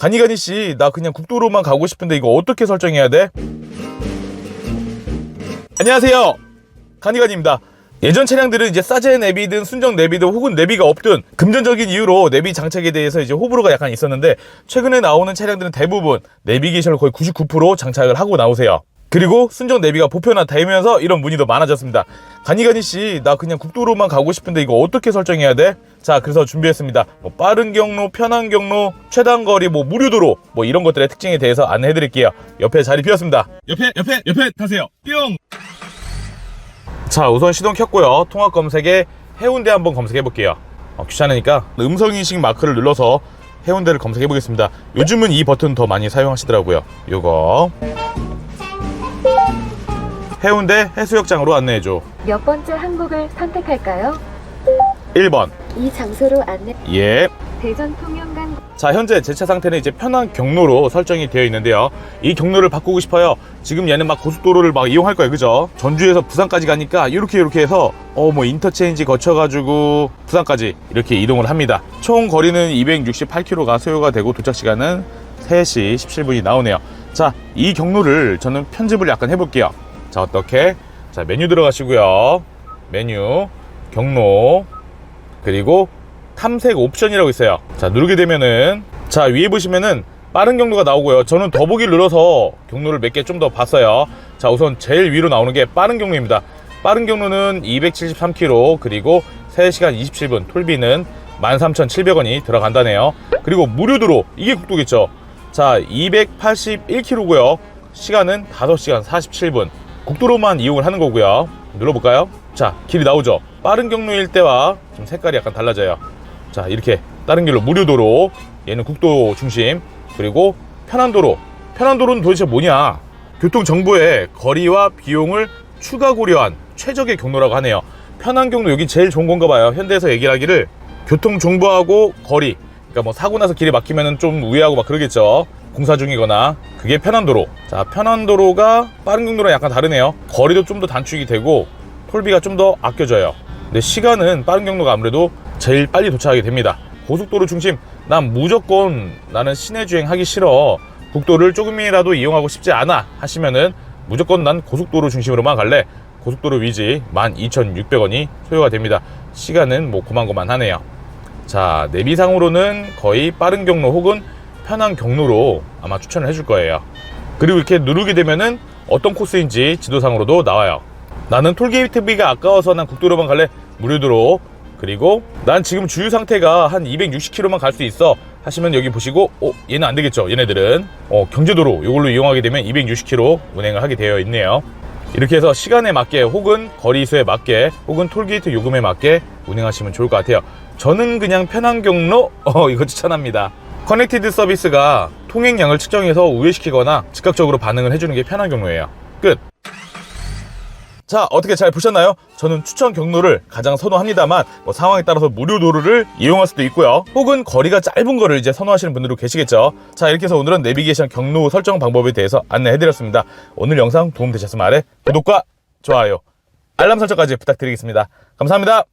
가니가니 씨, 나 그냥 국도로만 가고 싶은데 이거 어떻게 설정해야 돼? 안녕하세요. 가니가니입니다. 예전 차량들은 이제 사제 내비든 순정 내비든 혹은 내비가 없든 금전적인 이유로 내비 장착에 대해서 이제 호불호가 약간 있었는데 최근에 나오는 차량들은 대부분 내비게이션을 거의 99% 장착을 하고 나오세요. 그리고 순정 내비가 보편화 되면서 이런 문의도 많아졌습니다. 가니가니 씨, 나 그냥 국도로만 가고 싶은데 이거 어떻게 설정해야 돼? 자, 그래서 준비했습니다. 뭐 빠른 경로, 편한 경로, 최단 거리, 뭐 무료도로, 뭐 이런 것들의 특징에 대해서 안내해 드릴게요. 옆에 자리 비었습니다. 옆에, 옆에, 옆에 타세요. 뿅! 자, 우선 시동 켰고요. 통합 검색에 해운대 한번 검색해 볼게요. 어, 귀찮으니까 음성인식 마크를 눌러서 해운대를 검색해 보겠습니다. 요즘은 이 버튼 더 많이 사용하시더라고요. 요거. 해운대 해수욕장으로 안내해줘. 몇 번째 항목을 선택할까요? 1번. 이 장소로 안내 예. 대전 통영간 자, 현재 제 차 상태는 이제 편한 경로로 설정이 되어 있는데요. 이 경로를 바꾸고 싶어요. 지금 얘는 막 고속도로를 막 이용할 거예요. 그죠? 전주에서 부산까지 가니까 이렇게 이렇게 해서 어, 뭐 인터체인지 거쳐 가지고 부산까지 이렇게 이동을 합니다. 총 거리는 268km가 소요가 되고 도착 시간은 3시 17분이 나오네요. 자, 이 경로를 저는 편집을 약간 해볼게요. 자, 어떻게? 자, 메뉴 들어가시고요. 메뉴, 경로, 그리고 탐색 옵션이라고 있어요. 자, 누르게 되면은 자, 위에 보시면은 빠른 경로가 나오고요. 저는 더보기를 눌러서 경로를 몇 개 좀 더 봤어요. 자, 우선 제일 위로 나오는 게 빠른 경로입니다. 빠른 경로는 273km 그리고 3시간 27분 톨비는 13,700원이 들어간다네요. 그리고 무료도로 이게 국도겠죠. 자, 281km고요. 시간은 5시간 47분. 국도로만 이용을 하는 거고요. 눌러볼까요? 자, 길이 나오죠. 빠른 경로일 때와 좀 색깔이 약간 달라져요. 자, 이렇게 다른 길로 무료도로 얘는 국도 중심 그리고 편안도로 편안도로는 도대체 뭐냐? 교통 정보에 거리와 비용을 추가 고려한 최적의 경로라고 하네요. 편한 경로 여기 제일 좋은 건가 봐요. 현대에서 얘기하기를 교통 정보하고 거리 그러니까 뭐 사고 나서 길이 막히면은 좀 우회하고 막 그러겠죠. 공사 중이거나 그게 편한 도로. 자, 편한 도로가 빠른 경로랑 약간 다르네요. 거리도 좀 더 단축이 되고 톨비가 좀 더 아껴져요. 근데 시간은 빠른 경로가 아무래도 제일 빨리 도착하게 됩니다. 고속도로 중심, 난 무조건 나는 시내 주행하기 싫어. 국도를 조금이라도 이용하고 싶지 않아 하시면은 무조건 난 고속도로 중심으로만 갈래. 고속도로 위지 12,600원이 소요가 됩니다. 시간은 뭐 고만고만하네요. 자, 내비상으로는 거의 빠른 경로 혹은 편한 경로로 아마 추천을 해줄 거예요. 그리고 이렇게 누르게 되면은 어떤 코스인지 지도상으로도 나와요. 나는 톨게이트비가 아까워서 난 국도로만 갈래. 무료도로. 그리고 난 지금 주유 상태가 한 260km만 갈 수 있어. 하시면 여기 보시고 어 얘는 안 되겠죠 얘네들은. 어 경제도로 이걸로 이용하게 되면 260km 운행을 하게 되어 있네요 이렇게 해서 시간에 맞게 혹은 거리수에 맞게 혹은 톨게이트 요금에 맞게 운행하시면 좋을 것 같아요. 저는 그냥 편한 경로 어 이거 추천합니다. 커넥티드 서비스가 통행량을 측정해서 우회시키거나 즉각적으로 반응을 해주는 게 편한 경로예요. 끝 자 어떻게 잘 보셨나요? 저는 추천 경로를 가장 선호합니다만 뭐 상황에 따라서 무료 도로를 이용할 수도 있고요. 혹은 거리가 짧은 거를 이제 선호하시는 분들도 계시겠죠. 자 이렇게 해서 오늘은 내비게이션 경로 설정 방법에 대해서 안내해드렸습니다. 오늘 영상 도움되셨으면 아래 구독과 좋아요 알람 설정까지 부탁드리겠습니다. 감사합니다